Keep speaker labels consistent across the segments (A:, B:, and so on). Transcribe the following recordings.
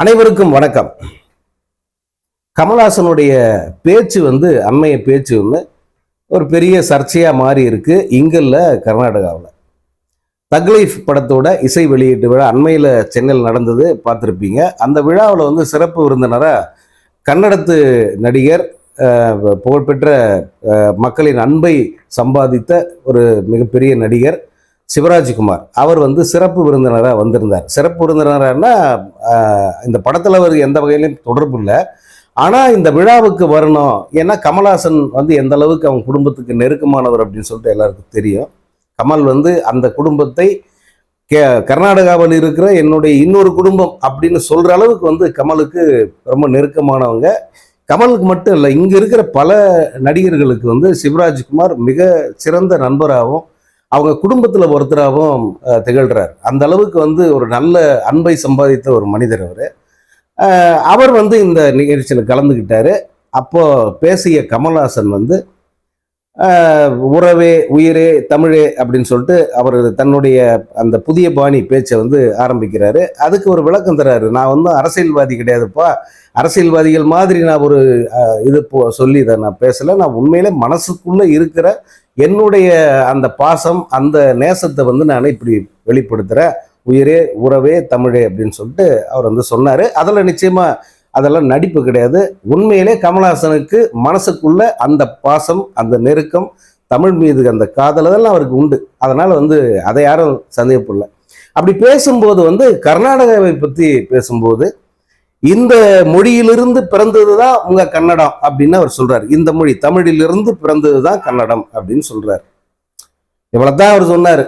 A: அனைவருக்கும் வணக்கம். கமல்ஹாசனுடைய பேச்சு வந்து அண்மைய பேச்சு ஒன்று ஒரு பெரிய சர்ச்சையாக மாறி இருக்கு. இங்கல்ல கர்நாடகாவில். தக்லீஃப் படத்தோட இசை வெளியீட்டு விழா அண்மையில் சென்னையில் நடந்தது பார்த்துருப்பீங்க. அந்த விழாவில் வந்து சிறப்பு விருந்தினராக கன்னடத்து நடிகர் புகழ்பெற்ற மக்களின் அன்பை சம்பாதித்த ஒரு மிகப்பெரிய நடிகர் சிவராஜ்குமார் அவர் வந்து சிறப்பு விருந்தினராக வந்திருந்தார். சிறப்பு விருந்தினரானா இந்த படத்தில் அவர் எந்த வகையிலையும் தொடர்பு இல்லை. ஆனால் இந்த விழாவுக்கு வரணும். ஏன்னா கமல்ஹாசன் வந்து எந்த அளவுக்கு அவங்க குடும்பத்துக்கு நெருக்கமானவர் அப்படின்னு சொல்லிட்டு எல்லாருக்கும் தெரியும். கமல் வந்து அந்த குடும்பத்தை கே கர்நாடகாவில் இருக்கிற என்னுடைய இன்னொரு குடும்பம் அப்படின்னு சொல்கிற அளவுக்கு வந்து கமலுக்கு ரொம்ப நெருக்கமானவங்க. கமலுக்கு மட்டும் இல்லை இங்கே இருக்கிற பல நடிகர்களுக்கு வந்து சிவராஜ்குமார் மிக சிறந்த நண்பராகவும் அவங்க குடும்பத்தில் ஒருத்தராகவும் திகழ்கிறார் அந்த அளவுக்கு வந்து ஒரு நல்ல அன்பை சம்பாதித்த ஒரு மனிதர் அவர். அவர் வந்து இந்த நிகழ்ச்சியில் கலந்துக்கிட்டார் அப்போது பேசிய கமல்ஹாசன் வந்து உறவே உயிரே தமிழே அப்படின்னு சொல்லிட்டு அவர் தன்னுடைய அந்த புதிய பாணி பேச்சை வந்து ஆரம்பிக்கிறாரு. அதுக்கு ஒரு விளக்கம் தராரு. நான் வந்து அரசியல்வாதி கிடையாதுப்பா. அரசியல்வாதிகள் மாதிரி நான் ஒரு இது போ- சொல்லி இதை நான் பேசலை. நான் உண்மையிலே மனசுக்குள்ளே இருக்கிற என்னுடைய அந்த பாசம் அந்த நேசத்தை வந்து நான் இப்படி வெளிப்படுத்துகிறேன் உயிரே உறவே தமிழே அப்படின்னு சொல்லிட்டு அவர் வந்து சொன்னார். அதில் நிச்சயமாக அதெல்லாம் நடிப்பு கிடையாது. உண்மையிலே கமல்ஹாசனுக்கு மனசுக்குள்ள அந்த பாசம் அந்த நெருக்கம் தமிழ் மீது அந்த காதல் அதெல்லாம் அவருக்கு உண்டு. அதனால் வந்து அதை யாரும் சந்தேகப்படல. அப்படி பேசும்போது வந்து கர்நாடகாவை பற்றி பேசும்போது இந்த மொழியிலிருந்து பிறந்தது தான் உங்க கன்னடம் அப்படின்னு அவர் சொல்றாரு. இந்த மொழி தமிழிலிருந்து பிறந்தது தான் கன்னடம் அப்படின்னு சொல்றாரு. இவ்வளவுதான் அவர் சொன்னார்.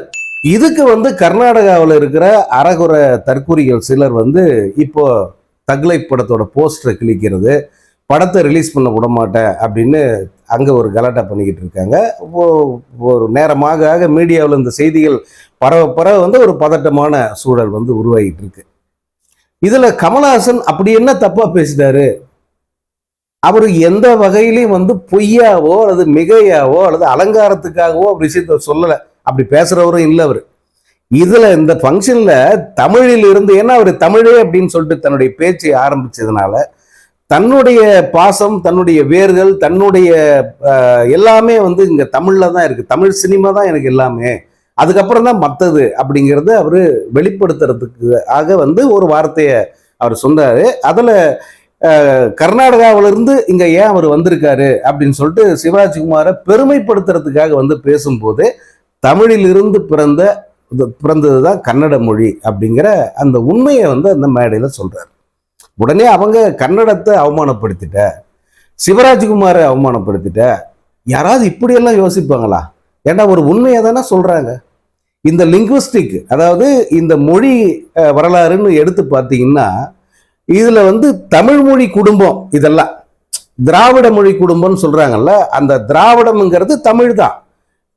A: இதுக்கு வந்து கர்நாடகாவில் இருக்கிற அறகுற தற்கூரிகள் சிலர் வந்து இப்போ தக்லை படத்தோட போஸ்டரை கிழிக்கிறது படத்தை ரிலீஸ் பண்ண விட மாட்டேன் அப்படின்னு அங்கே ஒரு கலாட்டா பண்ணிக்கிட்டு இருக்காங்க. ஒரு நேரமாக ஆக மீடியாவில் இந்த செய்திகள் பரவ பரவ வந்து ஒரு பதட்டமான சூழல் வந்து உருவாகிட்டு இருக்கு. இதுல கமலஹாசன் அப்படி என்ன தப்பா பேசிட்டாரு? அவர் எந்த வகையிலையும் வந்து பொய்யாவோ அல்லது மிகையாவோ அல்லது அலங்காரத்துக்காகவோ விஷயத்த சொல்லல. அப்படி பேசுறவரும் இல்லை அவர். இதுல இந்த ஃபங்க்ஷன்ல தமிழில் இருந்து ஏன்னா அவர் தமிழே அப்படின்னு சொல்லிட்டு தன்னுடைய பேச்சை ஆரம்பிச்சதுனால தன்னுடைய பாசம் தன்னுடைய வேர்கள் தன்னுடைய எல்லாமே வந்து இங்க தமிழ்ல தான் இருக்கு. தமிழ் சினிமா தான் எனக்கு எல்லாமே. அதுக்கப்புறம் தான் மற்றது அப்படிங்கிறத அவர் வெளிப்படுத்துறதுக்கு ஆக வந்து ஒரு வார்த்தையை அவர் சொன்னார். அதில் கர்நாடகாவிலிருந்து இங்கே ஏன் அவர் வந்திருக்காரு அப்படின்னு சொல்லிட்டு சிவராஜ்குமாரை பெருமைப்படுத்துறதுக்காக வந்து பேசும்போது தமிழிலிருந்து பிறந்த பிறந்தது தான் கன்னட மொழி அப்படிங்கிற அந்த உண்மையை வந்து அந்த மேடையில் சொல்கிறார் உடனே அவங்க கன்னடத்தை அவமானப்படுத்திட்ட சிவராஜ்குமாரை அவமானப்படுத்திட்ட யாராவது இப்படியெல்லாம் யோசிப்பாங்களா? ஏன்னா ஒரு உண்மையை தானே சொல்கிறாங்க இந்த லிங்குவிஸ்டிக் அதாவது இந்த மொழி வரலாறுன்னு எடுத்து பார்த்தீங்கன்னா இதில் வந்து தமிழ் மொழி குடும்பம் இதெல்லாம். திராவிட மொழி குடும்பம்னு சொல்கிறாங்கல்ல அந்த திராவிடம்ங்கிறது தமிழ் தான்.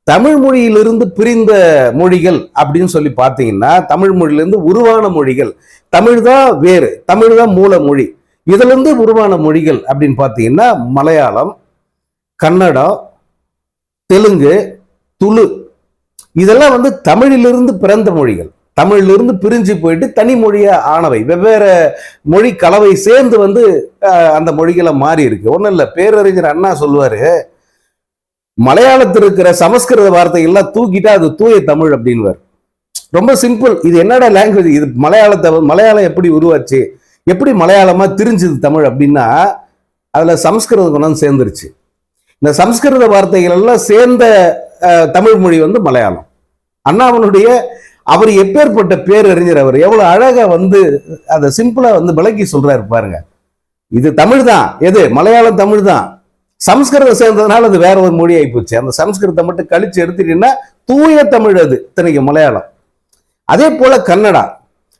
A: தமிழ் மொழியிலிருந்து பிரிந்த மொழிகள் அப்படின்னு சொல்லி பார்த்தீங்கன்னா தமிழ் மொழியிலிருந்து உருவான மொழிகள். தமிழ் தான் வேறு தமிழ் தான் மூல மொழி. இதிலிருந்து உருவான மொழிகள் அப்படின்னு பார்த்தீங்கன்னா மலையாளம் கன்னடம் தெலுங்கு துளு. இதெல்லாம் வந்து தமிழிலிருந்து பிறந்த மொழிகள். தமிழிலிருந்து பிரிஞ்சு போயிட்டு தனி மொழியா ஆனவை. வெவ்வேறு மொழி கலவை சேர்ந்து வந்து அந்த மொழிகளை மாறி இருக்கு ஒன்றும் இல்லை பேரறிஞர் அண்ணா சொல்லுவார் மலையாளத்தில் இருக்கிற சமஸ்கிருத வார்த்தைகள்லாம் தூக்கிட்டா அது தூய தமிழ் அப்படின்வார் ரொம்ப சிம்பிள். இது என்னடா லாங்குவேஜ் இது மலையாளத்தை மலையாளம் எப்படி உருவாச்சு? எப்படி மலையாளமா திரிஞ்சுது தமிழ் அப்படின்னா அதுல சமஸ்கிருத குணம் சேர்ந்துருச்சு. இந்த சமஸ்கிருத வார்த்தைகள் எல்லாம் சேர்ந்த தமிழ் மொழி வந்து மலையாளம். அண்ணாவனுடைய அவர் எப்பேற்பட்ட பேரறிஞர் அவர்? எவ்வளவு அழகா வந்து அதை சிம்பிளா வந்து விளக்கி சொல்றாரு பாருங்க. இது தமிழ் தான். எது? மலையாளம் தமிழ் தான். சம்ஸ்கிருதம் சேர்ந்ததுனால அது வேற ஒரு மொழி ஆயிப்போச்சு அந்த சம்ஸ்கிருதத்தை மட்டும் கழிச்சு எடுத்துட்டீங்கன்னா தூய தமிழ் அது இத்தனைக்கு மலையாளம். அதே போல கன்னடா.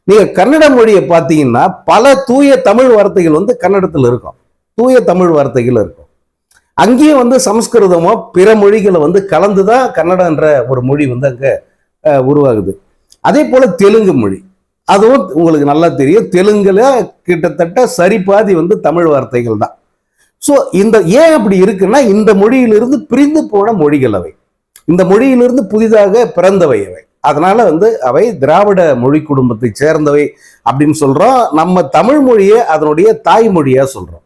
A: நீங்க கன்னட மொழியை பார்த்தீங்கன்னா பல தூய தமிழ் வார்த்தைகள் வந்து கன்னடத்தில் இருக்கும். தூய தமிழ் வார்த்தைகள் இருக்கும். அங்கேயும் வந்து சமஸ்கிருதமோ பிற மொழிகளை வந்து கலந்து தான் கன்னடன்ற ஒரு மொழி வந்து அங்கே உருவாகுது. அதே போல் தெலுங்கு மொழி. அதுவும் உங்களுக்கு நல்லா தெரியும். தெலுங்குல கிட்டத்தட்ட சரிபாதி வந்து தமிழ் வார்த்தைகள் தான். ஸோ இந்த ஏன் அப்படி இருக்குன்னா இந்த மொழியிலிருந்து பிரிந்து போன மொழிகள் அவை. இந்த மொழியிலிருந்து புதிதாக பிறந்தவை அவை. அதனால வந்து அவை திராவிட மொழி குடும்பத்தை சேர்ந்தவை அப்படின்னு சொல்றோம். நம்ம தமிழ் மொழியை அதனுடைய தாய்மொழியா சொல்றோம்.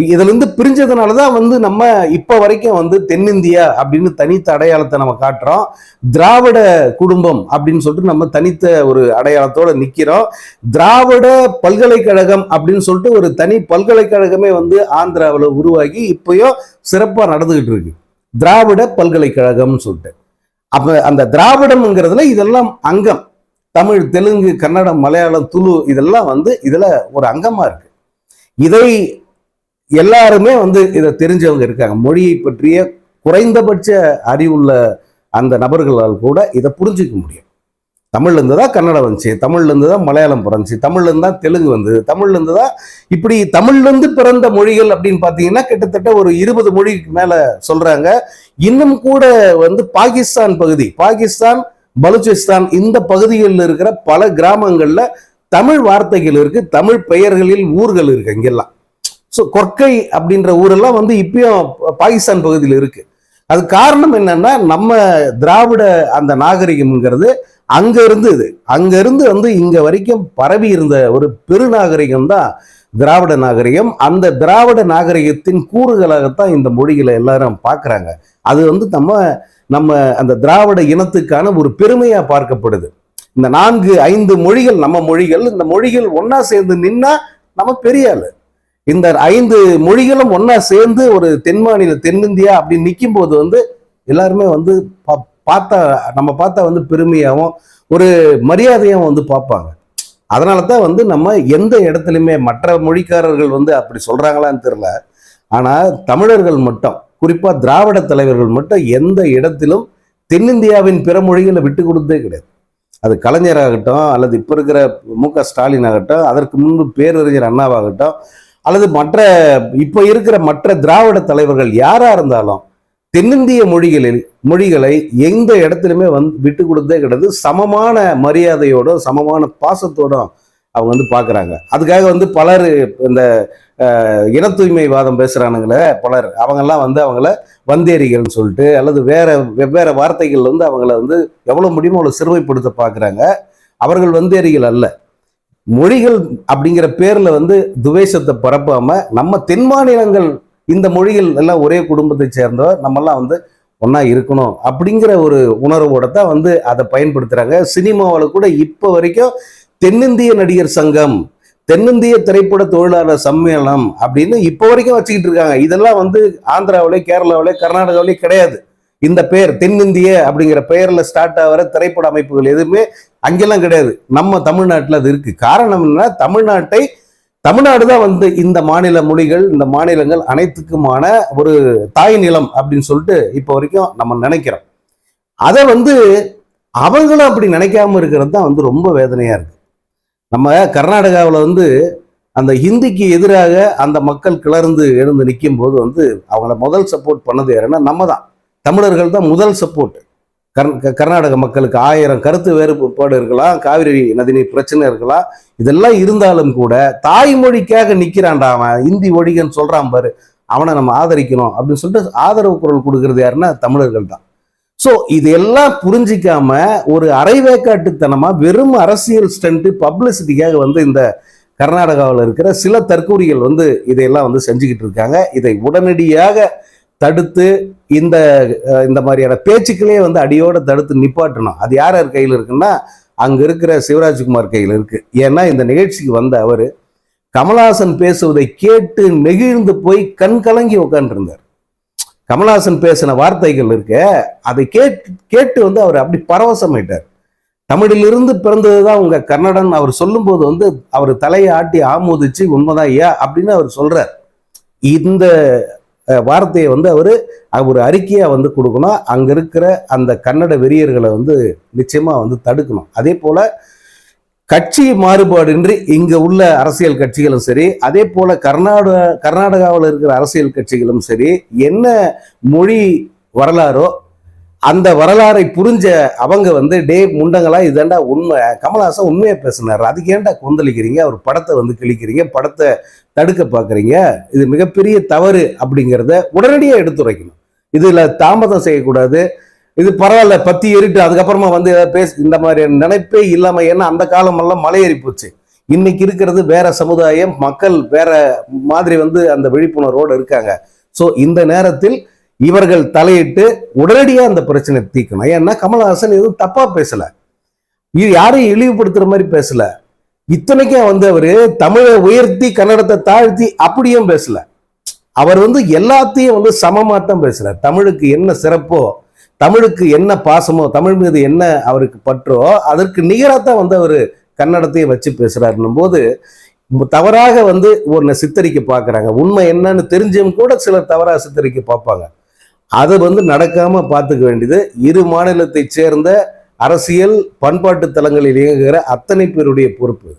A: இதுல இருந்து பிரிஞ்சதுனாலதான் வந்து நம்ம இப்ப வரைக்கும் வந்து தென்னிந்தியா அப்படின்னு தனித்த அடையாளத்தை நம்ம காட்டுறோம். திராவிட குடும்பம் அப்படின்னு சொல்லிட்டு நம்ம தனித்த ஒரு அடையாளத்தோட நிக்கிறோம். திராவிட பல்கலைக்கழகம் அப்படின்னு சொல்லிட்டு ஒரு தனி பல்கலைக்கழகமே வந்து ஆந்திராவில் உருவாகி இப்பயும் சிறப்பா நடந்துகிட்டு இருக்கு. திராவிட பல்கலைக்கழகம்னு சொல்லிட்டு. அப்ப அந்த திராவிடம்ங்கிறதுல இதெல்லாம் அங்கம். தமிழ் தெலுங்கு கன்னடம் மலையாளம் துளு இதெல்லாம் வந்து இதுல ஒரு அங்கமா இருக்கு. இதை எல்லாருமே வந்து இதை தெரிஞ்சவங்க இருக்காங்க. மொழியை பற்றிய குறைந்தபட்ச அறிவுள்ள அந்த நபர்களால் கூட இதை புரிஞ்சுக்க முடியும். தமிழ்லேருந்து தான் கன்னடம் வந்துச்சு தமிழ்லேருந்து தான் மலையாளம் பிறந்துச்சு தமிழ்லேருந்து தான் தெலுங்கு வந்தது தமிழ்லேருந்து தான் இப்படி தமிழ்லேருந்து பிறந்த மொழிகள் அப்படின்னு பார்த்தீங்கன்னா கிட்டத்தட்ட ஒரு இருபது மொழிக்கு மேலே சொல்கிறாங்க இன்னும் கூட வந்து பாகிஸ்தான் பகுதி பாகிஸ்தான் பலுச்சிஸ்தான் இந்த பகுதிகளில் இருக்கிற பல கிராமங்களில் தமிழ் வார்த்தைகள் இருக்குது தமிழ் பெயர்களில் ஊர்கள் இருக்குது இங்கெல்லாம். ஸோ கொர்க்கை அப்படின்ற ஊரெல்லாம் வந்து இப்பயும் பாகிஸ்தான் பகுதியில் இருக்கு. அது காரணம் என்னன்னா நம்ம திராவிட அந்த நாகரிகம்ங்கிறது அங்க இருந்தது அங்க இருந்து வந்து இங்க வரைக்கும் பரவி இருந்த ஒரு பெருநாகரிகம் தான் திராவிட நாகரிகம். அந்த திராவிட நாகரிகத்தின் கூறுகளாகத்தான் இந்த மொழிகளை எல்லாரும் பார்க்குறாங்க. அது வந்து நம்ம நம்ம அந்த திராவிட இனத்துக்கான ஒரு பெருமையா பார்க்கப்படுது. இந்த நான்கு ஐந்து மொழிகள் நம்ம மொழிகள். இந்த மொழிகள் ஒன்றா சேர்ந்து நின்னா நம்ம பெரிய ஆளு. இந்த ஐந்து மொழிகளும் ஒன்னா சேர்ந்து ஒரு தென் மாநில தென்னிந்தியா அப்படின்னு நிற்கும் போது வந்து எல்லாருமே வந்து பா- பார்த்தா நம்ம பார்த்தா வந்து பெருமையாகவும் ஒரு மரியாதையாகவும் வந்து பார்ப்பாங்க. அதனால தான் வந்து நம்ம எந்த இடத்துலையுமே மற்ற மொழிக்காரர்கள் வந்து அப்படி சொல்கிறாங்களான்னு தெரில ஆனால் தமிழர்கள் மட்டும் குறிப்பாக திராவிட தலைவர்கள் மட்டும் எந்த இடத்திலும் தென்னிந்தியாவின் பிற மொழிகளை விட்டு கொடுத்ததே கிடையாது. அது கலைஞராகட்டும் அல்லது இப்போ இருக்கிற மு க ஸ்டாலின் ஆகட்டும் அதற்கு முன்பு பேரறிஞர் அண்ணாவாகட்டும் அல்லது மற்ற இப்போ இருக்கிற மற்ற திராவிட தலைவர்கள் யாராக இருந்தாலும் தென்னிந்திய மொழிகளில் மொழிகளை எந்த இடத்துலையுமே வந்து விட்டு கொடுத்தே கிடையாது. சமமான மரியாதையோடும் சமமான பாசத்தோடும் அவங்க வந்து பார்க்குறாங்க அதுக்காக வந்து பலர் இந்த அஹ், இன தூய்மைவாதம் பேசுகிறானுங்களே பலர். அவங்கெல்லாம் வந்து அவங்கள வந்தேரிகள்னு சொல்லிட்டு அல்லது வேற வெவ்வேறு வார்த்தைகள் வந்து அவங்கள வந்து எவ்வளோ முடியுமோ அவ்வளோ சிறுமைப்படுத்த பார்க்குறாங்க அவர்கள் வந்தேரிகள் அல்ல. மொழிகள் அப்படிங்கிற பேர்ல வந்து துவேஷத்தை பரப்பாம நம்ம தென் மாநிலங்கள் இந்த மொழிகள் எல்லாம் ஒரே குடும்பத்தை சேர்ந்தவர் நம்மெல்லாம் வந்து ஒன்றா இருக்கணும் அப்படிங்கிற ஒரு உணர்வோட தான் வந்து அதை பயன்படுத்துறாங்க. சினிமாவில் கூட இப்போ வரைக்கும் தென்னிந்திய நடிகர் சங்கம் தென்னிந்திய திரைப்பட தொழிலாளர் சம்மேளனம் அப்படின்னு இப்போ வரைக்கும் வச்சுக்கிட்டு இருக்காங்க. இதெல்லாம் வந்து ஆந்திராவிலே கேரளாவிலே கர்நாடகாவிலே கிடையாது. இந்த பெயர் தென்னிந்திய அப்படிங்கிற பெயர்ல ஸ்டார்ட் ஆகிற திரைப்பட அமைப்புகள் எதுவுமே அங்கெல்லாம் கிடையாது. நம்ம தமிழ்நாட்டில் அது இருக்குது காரணம் என்ன தமிழ்நாட்டை தமிழ்நாடு தான் வந்து இந்த மாநில மொழிகள் இந்த மாநிலங்கள் அனைத்துக்குமான ஒரு தாய் நிலம் அப்படின்னு சொல்லிட்டு இப்போ வரைக்கும் நம்ம நினைக்கிறோம். அதை வந்து அவங்களும் அப்படி நினைக்காம இருக்கிறது தான் வந்து ரொம்ப வேதனையாக இருக்குது நம்ம கர்நாடகாவில் வந்து அந்த ஹிந்திக்கு எதிராக அந்த மக்கள் கிளர்ந்து எழுந்து நிற்கும் போது வந்து அவங்கள முதல் சப்போர்ட் பண்ணது யாருன்னா நம்ம தான் தமிழர்கள் தான் முதல் சப்போர்ட் கர் க- கர்நாடக மக்களுக்கு ஆயிரம் கருத்து வேறுபாடு இருக்கலாம் காவிரி நதிநீர் பிரச்சனை இருக்கலாம். இதெல்லாம் இருந்தாலும் கூட தாய்மொழிக்காக நிற்கிறான்டா அவன். இந்தி ஒழிகன்னு சொல்கிறான் பாரு அவனை நம்ம ஆதரிக்கணும் அப்படின்னு சொல்லிட்டு ஆதரவு குரல் கொடுக்கறது யாருன்னா தமிழர்கள் தான். ஸோ இதெல்லாம் புரிஞ்சிக்காம ஒரு அரைவேக்காட்டுத்தனமாக வெறும் அரசியல் ஸ்டண்ட்டு பப்ளிசிட்டிக்காக வந்து இந்த கர்நாடகாவில் இருக்கிற சில தற்கூரிகள் வந்து இதையெல்லாம் வந்து செஞ்சுக்கிட்டு இருக்காங்க. இதை உடனடியாக தடுத்து இந்த இந்த மாதிரியான பேச்சுக்களே வந்து அடியோட தடுத்து நிப்பாட்டணும். அது யார் யார் கையில் இருக்குன்னா அங்கே இருக்கிற சிவராஜ்குமார் கையில் இருக்கு. ஏன்னா இந்த நிகழ்ச்சிக்கு வந்த அவர் கமலஹாசன் பேசுவதை கேட்டு நெகிழ்ந்து போய் கண் கலங்கி உட்காந்துருந்தார் கமலஹாசன் பேசின வார்த்தைகள் இருக்க. அதை கேட்டு கேட்டு வந்து அவர் அப்படி பரவசமாயிட்டார். தமிழிலிருந்து பிறந்ததுதான் உங்கள் கன்னடன். அவர் சொல்லும்போது வந்து அவர் தலையை ஆட்டி ஆமோதிச்சு உண்மைதான் ஐயா அப்படின்னு அவர் சொல்கிறார் இந்த வார்த்தையை வந்து அவர் ஒரு அறிக்கையாக வந்து கொடுக்கணும். அங்கே இருக்கிற அந்த கன்னட வெறியர்களை வந்து நிச்சயமாக வந்து தடுக்கணும். அதே போல் கட்சி மாறுபாடின்றி இங்கே உள்ள அரசியல் கட்சிகளும் சரி அதே போல் கர்நாடக கர்நாடகாவில் இருக்கிற அரசியல் கட்சிகளும் சரி என்ன மொழி வரலாறோ அந்த வரலாறை புரிஞ்ச அவங்க வந்து டே முண்டங்களா இதாண்டா உண்மை. கமல்ஹாசன் உண்மையை பேசினார். அதுக்கு ஏன்டா கொந்தளிக்கிறீங்க? அவர் படத்தை வந்து கிழிக்கிறீங்க படத்தை தடுக்க பார்க்குறீங்க. இது மிகப்பெரிய தவறு அப்படிங்கிறத உடனடியாக எடுத்துரைக்கணும். இதில் தாமதம் செய்யக்கூடாது. இது பரவாயில்ல பத்தி ஏறிட்டு அதுக்கப்புறமா வந்து ஏதாவது பேச இந்த மாதிரி நினைப்பே இல்லாம ஏன்னா அந்த காலமெல்லாம் மலையேறி போச்சு. இன்னைக்கு இருக்கிறது வேற சமுதாயம் மக்கள் வேற மாதிரி வந்து அந்த விழிப்புணர்வோடு இருக்காங்க. ஸோ இந்த நேரத்தில் இவர்கள் தலையிட்டு உடனடியாக அந்த பிரச்சனை தீர்க்கணும். ஏன்னா கமல்ஹாசன் எதுவும் தப்பாக பேசல. இது யாரையும் இழிவுபடுத்துகிற மாதிரி பேசல. இத்தனைக்கும் வந்து அவர் தமிழை உயர்த்தி கன்னடத்தை தாழ்த்தி அப்படியும் பேசல. அவர் வந்து எல்லாத்தையும் வந்து சமமா பேசலை தமிழுக்கு என்ன சிறப்போ தமிழுக்கு என்ன பாசமோ தமிழ் மீது என்ன அவருக்கு பற்றோ அதற்கு நிகராகத்தான் வந்து அவர் கன்னடத்தையும் வச்சு பேசுகிறாருன்னும் போது தவறாக வந்து ஒன்று சித்தரிக்க பார்க்குறாங்க உண்மை என்னன்னு தெரிஞ்சும் கூட சிலர் தவறாக சித்தரிக்க பார்ப்பாங்க. அதை வந்து நடக்காம பார்த்துக்க வேண்டியது. இரு மாநிலத்தைச் சேர்ந்த அரசியல் பண்பாட்டு தலங்களில் இயங்குகிற அத்தனை பேருடைய பொறுப்பு